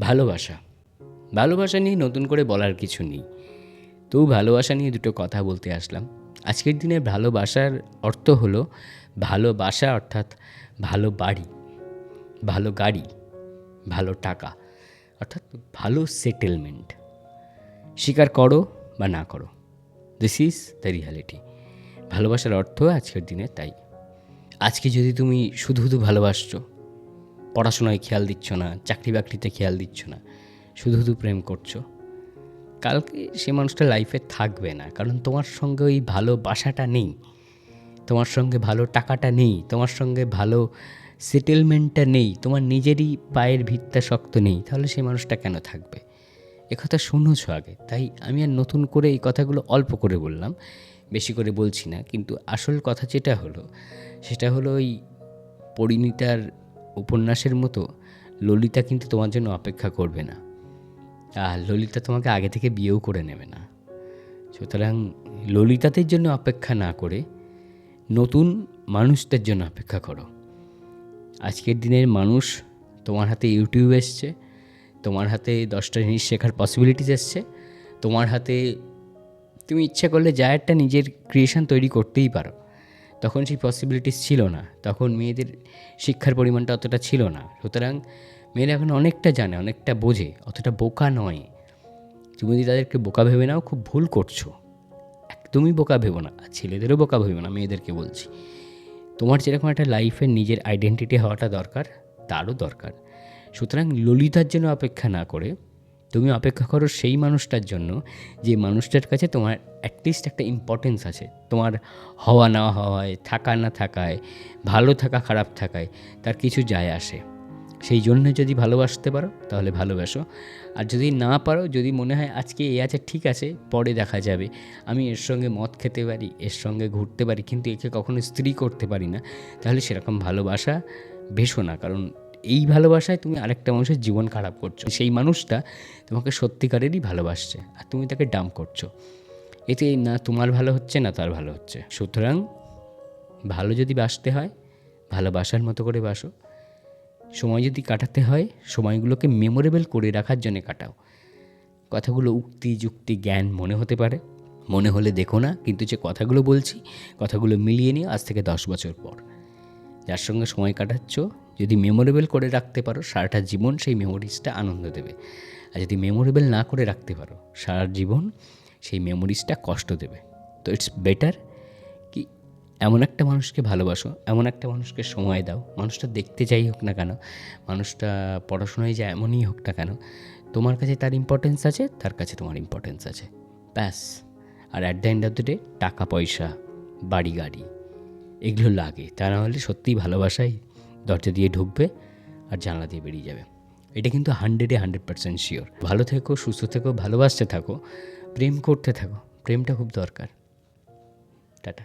ভালোবাসা। ভালোবাসা নিয়ে নতুন করে বলার কিছু নেই। তবু ভালোবাসা নিয়ে দুটো কথা বলতে আসলাম। আজকের দিনে ভালোবাসার অর্থ হলো ভালোবাসা অর্থাৎ ভালো বাড়ি, ভালো গাড়ি, ভালো টাকা অর্থাৎ ভালো সেটেলমেন্ট স্বীকার করো বা না করো। দিস ইজ দ্য রিয়ালিটি ভালোবাসার অর্থ আজকের দিনে তাই। আজকে যদি তুমি শুধু শুধু ভালোবাসছো পড়াশোনায় খেয়াল দিচ্ছ না, চাকরি বাকরিতে খেয়াল দিচ্ছ না, শুধু শুধু প্রেম করছ। কালকে সে মানুষটা লাইফে থাকবে না, কারণ তোমার সঙ্গে ওই ভালোবাসাটা নেই, তোমার সঙ্গে ভালো টাকাটা নেই, তোমার সঙ্গে ভালো সেটেলমেন্টটা নেই, তোমার নিজেরই পায়ের ভিতটা শক্ত নেই, তাহলে সেই মানুষটা কেন থাকবে? একথা শুনেছ আগে, তাই আমি আর নতুন করে এই কথাগুলো অল্প করে বললাম, বেশি করে বলছি না, কিন্তু আসল কথা যেটা হলো, সেটা হলো ওই পরিণীতার উপন্যাসের মতো ললিতা কিন্তু তোমার জন্য অপেক্ষা করবে না। আর ললিতা তোমাকে আগে থেকে বিয়েও করে নেবে না। সুতরাং ললিতাদের জন্য অপেক্ষা না করে নতুন মানুষদের জন্য অপেক্ষা করো। আজকের দিনের মানুষ তোমার হাতে ইউটিউব এসছে, তোমার হাতে দশটা জিনিস শেখার পসিবিলিটিস এসছে, তোমার হাতে তুমি ইচ্ছে করলে যা একটা নিজের ক্রিয়েশন তৈরি করতেই পারো। তখন সেই পসিবিলিটিস ছিল না। তখন মেয়েদের শিক্ষার পরিমাণটা অতটা ছিল না। সুতরাং মেয়েরা এখন অনেকটা জানে, অনেকটা বোঝে, অতটা বোকা নয়। তুমি যদি তাদেরকে বোকা ভেবে নাও, খুব ভুল করছ। একদমই বোকা ভেবো না। আর ছেলেদেরও বোকা ভেবো না, মেয়েদেরকে বলছি। তোমার যেরকম একটা লাইফের নিজের আইডেন্টিটি হওয়াটা দরকার, তারও দরকার। সুতরাং ললিতার জন্য অপেক্ষা না করে তুমি অপেক্ষা করো সেই মানুষটার জন্য যে মানুষটার কাছে তোমার অ্যাটলিস্ট একটা ইম্পর্টেন্স আছে। তোমার হওয়া না হওয়ায়, থাকা না থাকায়, ভালো থাকা খারাপ থাকায় তার কিছু যায় আসে। সেই জন্য যদি ভালোবাসতে পারো, তাহলে ভালোবাসো। আর যদি না পারো, যদি মনে হয় আজকে এ আছে, ঠিক আছে, পরে দেখা যাবে। আমি এর সঙ্গে মদ খেতে পারি, এর সঙ্গে ঘুরতে পারি, কিন্তু একে কখনো স্ত্রী করতে পারি না, তাহলে সেরকম ভালোবাসা বেশো না, কারণ এই ভালোবাসায় তুমি আরেকটা মানুষের জীবন খারাপ করছ। সেই মানুষটা তোমাকে সত্যিকারেরই ভালোবাসছে আর তুমি তাকে ডাম করছ। এতে না তোমার ভালো হচ্ছে, না তার ভালো হচ্ছে। সুতরাং ভালো যদি বাসতে হয়, ভালোবাসার মতো করে বাসো। সময় যদি কাটাতে হয়, সময়গুলোকে মেমোরেবল করে রাখার জন্য কাটাও। কথাগুলো উক্তি, যুক্তি, জ্ঞান মনে হতে পারে। মনে হলে দেখো না, কিন্তু যে কথাগুলো বলছি, কথাগুলো মিলিয়ে নিও আজ থেকে দশ বছর পর। যার সঙ্গে সময় কাটাচ্ছ যদি মেমোরেবল করে রাখতে পারো, সারাটা জীবন সেই মেমোরিজটা আনন্দ দেবে। আর যদি মেমোরেবল না করে রাখতে পারো, সারা জীবন সেই মেমোরিজটা কষ্ট দেবে। তো ইটস বেটার কি এমন একটা মানুষকে ভালোবাসো, এমন একটা মানুষকে সময় দাও। মানুষটা দেখতে যাই হোক না কেন, মানুষটা পড়াশোনায় যা এমনই হোক না কেন, তোমার কাছে তার ইম্পর্টেন্স আছে, তার কাছে তোমার ইম্পর্টেন্স আছে। ব্যাস। আর at the end of the day টাকা, পয়সা, বাড়ি, গাড়ি, এগুলো লাগে। তা না হলে সত্যিই ভালোবাসাই। দরজা দিয়ে ঢুকবে আর জানলা দিয়ে বেরিয়ে যাবে। এটা কিন্তু হান্ড্রেডে হান্ড্রেড পার্সেন্ট শিওর ভালো থেকো, সুস্থ থেকো, ভালোবাসতে থাকো, প্রেম করতে থাকো। প্রেমটা খুব দরকার। টাটা।